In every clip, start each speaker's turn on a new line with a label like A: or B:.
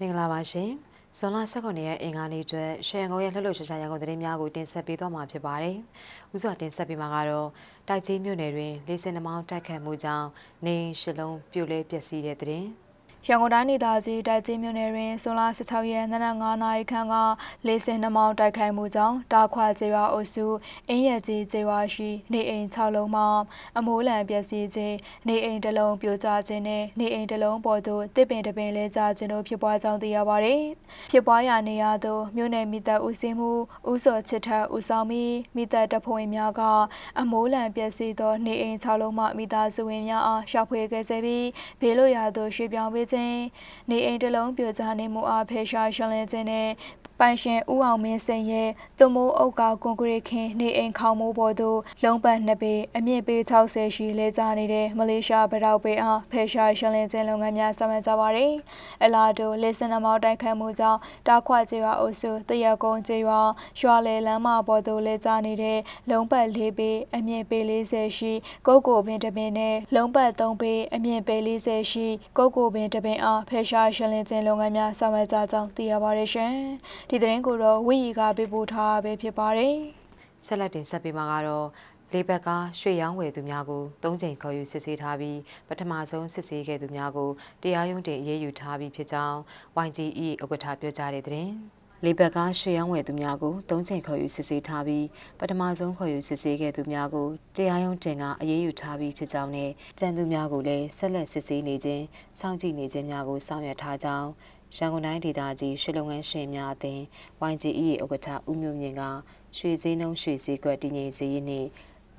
A: မင်္ဂလာပါရှင်ဇွန်လ18ရက်အင်္ဂါနေ့အတွက်ရွှေရန်ကုန်ရဲ့လှုပ်လှုပ်ရှားရှားရန်ကုန်သတင်းများကိုတင်ဆက်ပေးသွားမှာဖြစ်ပါတယ်။ဥစွာတင်ဆက်ပေးမှာကတော့တိုက်ကြီးမြို့နယ်တွင်လေးစင်နှမောင်းတိုက်ခတ်မှုကြောင့်နေအိမ်ရှစ်လုံးပြိုလဲပျက်စီးတဲ့တဲ့တင်။
B: ရန်ကုန်တိုင်းဒေသကြီးတိုက်ကြီးမြို့နယ်တွင်ဇွန်လ16ရက်နေ့နက်9နာရီခန့်ကလေးစင်နှမောင်းတိုက်ခိုက်မှုကြောင့်တာခွာကျေးရွာအုပ်စုအင်းရကြီးကျေးရွာရှိနေအိမ်6လုံးမှအမိုးလံပျက်စီးခြင်းနေအိမ်တစ်လုံးပြိုကျခြင်းနဲ့နေအိမ်တစ်လုံးပေါ်သို့တစ်ပင်တစ်ပင်လဲကျခြင်းတို့ဖြစ်ပွားကြောင်းသိရပါတယ်။ဖြစ်ပွားရာနေရာသို့မြို့နယ်မိသက်ဦးစင်းမှုဦးစောချစ်ထက်ဦးဆောင်ပြီးမိသက်တပ်ဖွဲ့ဝင်များကအမိုးလံပျက်စီးသောနေအိမ်6လုံးမှမိသားစုဝင်များအားရှာဖွေခဲ့စေပြီးဘေးလွတ်ရာသို့ရွှေ့ပြောင်းပေးခြင်းနေအိမ်တစ်လုံးပြိုကျနေမှုအားဖေရှားရှင်းလင်းခြင်းနဲ့ ပိုင်ရှင်ဦးအောင်မင်းစိန်ရဲ့သွမိုးအုပ်ကကွန်ကရစ်ခင်းနေအိမ်ခေါမိုးပေါ်သို့လုံးပတ်နှစ်ပေအမြင့်ပေ60ရှိလဲကျနေတဲ့မလေးရှားဗရောက်ပေအားဖေရှားရှင်းလင်းခြင်းလုပ်ငန်းများဆောင်ရွက်ကြပါတယ်။အလာဒိုလေစင်နမောက်တိုက်ခတ်မှုကြောင့်တာခွကျေးရွာအုပ်စုတရကုန်းကျေးရွာရွာလေလမ်းမပေါ်သို့လဲကျနေတဲ့လုံးပတ်၄ပေအမြင့်ပေ40ရှိကုတ်ကိုပင်တစ်ပင်နဲ့လုံးပတ်3ပေအမြင့်ပေ40ရှိကုတ်ကိုပင်တစ်ပင်အားဖေရှားရှင်းလင်းခြင်းလုပ်ငန်းများဆောင်ရွက်ကြကြောင်းသိရပါတယ်ရှင်။ဒီသတင်းကိုတော့ဝိရီကပေးပို့ထားပဲဖြစ်ပါတယ်။
A: ဆက်လက်တင်ဆက်ပေးမှာကတော့လေးဘက်ကရွှေရောင်းဝယ်သူများကို၃ချိန်ခေါ်ယူစစ်ဆေးထားပြီးပထမဆုံးစစ်ဆေးခဲ့သူများကိုတရားရုံးတင်အရေးယူထားပြီးဖြစ်ကြောင်း YGE ဥက္ကဋ္ဌပြောကြားတဲ့တဲ့လေးဘက်ကရွှေရောင်းဝယ်သူများကို၃ချိန်ခေါ်ယူစစ်ဆေးထားပြီးပထမဆုံးခေါ်ယူစစ်ဆေးခဲ့သူများကိုတရားရုံးတင်ကအရေးယူထားပြီးဖြစ်ကြောင်းနဲ့ကြံသူများကိုလည်းဆက်လက်စစ်ဆေးနေခြင်းစောင့်ကြည့်နေခြင်းများကိုဆောင်ရွက်ထားကြောင်း ရန်ကုန်တိုင်းဒေသကြီးရွှေလုပ်ငန်းရှင်များအသင်း YGE ဥက္ကဋ္ဌဦးမျိုးမြင့်ကရွှေစည်းနှုံးရွှေစည်းကွက်တည်ငြိမ်စည်းရေးနှင့်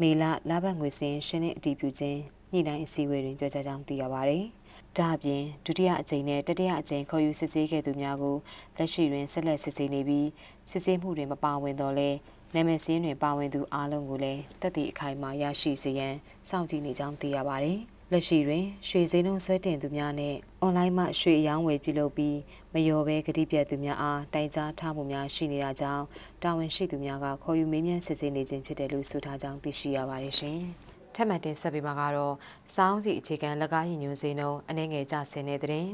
A: မေလလဘတ်ငွေစင်ရှင်းနှင့်အတည်ပြုခြင်းညှိနှိုင်းအစည်းအဝေးတွင်ပြောကြားကြောင်းသိရပါသည်။ဒါအပြင်ဒုတိယအကြိမ်နဲ့တတိယအကြိမ်ခေါ်ယူစစ်ဆေးခဲ့သူများကိုလက်ရှိတွင်ဆက်လက်စစ်ဆေးနေပြီးစစ်ဆေးမှုတွင်မပါဝင်တော့လဲနာမည်စင်းတွင်ပါဝင်သူအလုံးကိုလည်းတက်သည့်အခိုင်အမာရရှိစေရန်စောင့်ကြည့်နေကြောင်းသိရပါတယ်။ လက်ရှိတွင်ရွှေစင်းလုံးဆွဲတင်သူများနဲ့အွန်လိုင်းမှရွှေအယောင်းဝယ်ပြုလုပ်ပြီးမလျော်ဘဲကတိပြတ်သူများအားတိုင်ကြားထားမှုများရှိနေတာကြောင့်တာဝန်ရှိသူများကခေါ်ယူမေးမြန်းစစ်ဆေးနေခြင်းဖြစ်တယ်လို့ဆိုထားကြောင်းသိရှိရပါတယ်ရှင်။ထက်မှန်တင်ဆက်ပေးမှာကတော့စောင်းစီအခြေခံလက်ကားရင်ညွှန်းစင်းတို့အနေငယ်ကြဆင်းတဲ့တဲ့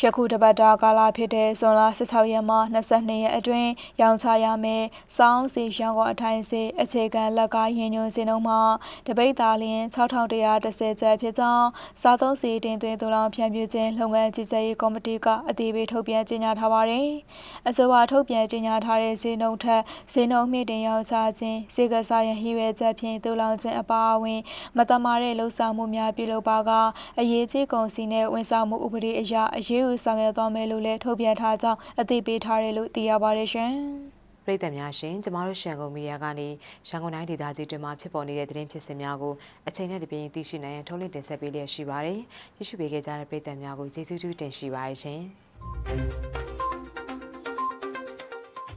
B: ယခုတပတ်တာကာလဖြစ်တဲ့ဇွန်လ16ရက်မှ22ရက်အတွင်းရောင်းချရမယ်။စောင်းစီရန်ကုန်အထိုင်စီအခြေခံလက်ကားရင်ညွှန်းစင်တို့မှာတပိတ်သားလျင်6130ကျပ်ဖြစ်ကြောင်းစားသုံးစီတင်သွင်းသူလောင်ဖြန့်ဖြူးခြင်းလုပ်ငန်းကြီးကြပ်ရေးကော်မတီကအတည်ပြုထုတ်ပြန်ကြေညာထားပါတယ်။အဆိုပါထုတ်ပြန်ကြေညာထားတဲ့ဈေးနှုန်းထက်ဈေးနှုန်းမြင့်တင်ရောင်းချခြင်းဈေးကစားရန်ဟိရွယ်ချက်ဖြင့်သူလောင်ခြင်းအပါအဝင် မတမာတဲ့လှုပ်ဆောင်မှုများပြုလုပ်ပါကအရေးကြီးကုန်စည်နဲ့ဝန်ဆောင်မှုဥပဒေအရအရေးယူဆောင်ရွက်သွားမယ်လို့လည်းထုတ်ပြန်ထားကြောင်းအသိပေးထားတယ်လို့သိရပါတယ်ရှင်။
A: ပြည်သက်များရှင်ကျမတို့ရှန်ကုန်မီဒီယာကနေရန်ကုန်တိုင်းဒေသကြီးတွင်မှဖြစ်ပေါ်နေတဲ့သတင်းဖြစ်စဉ်များကိုအချိန်နဲ့တပြေးသိရှိနိုင်ရန်ထုတ်လင်းတင်ဆက်ပေးလျက်ရှိပါတယ်။ရရှိပေးခဲ့ကြတဲ့ပြည်သက်များကိုကျေးဇူးတူးတင်ရှိပါတယ်ရှင်။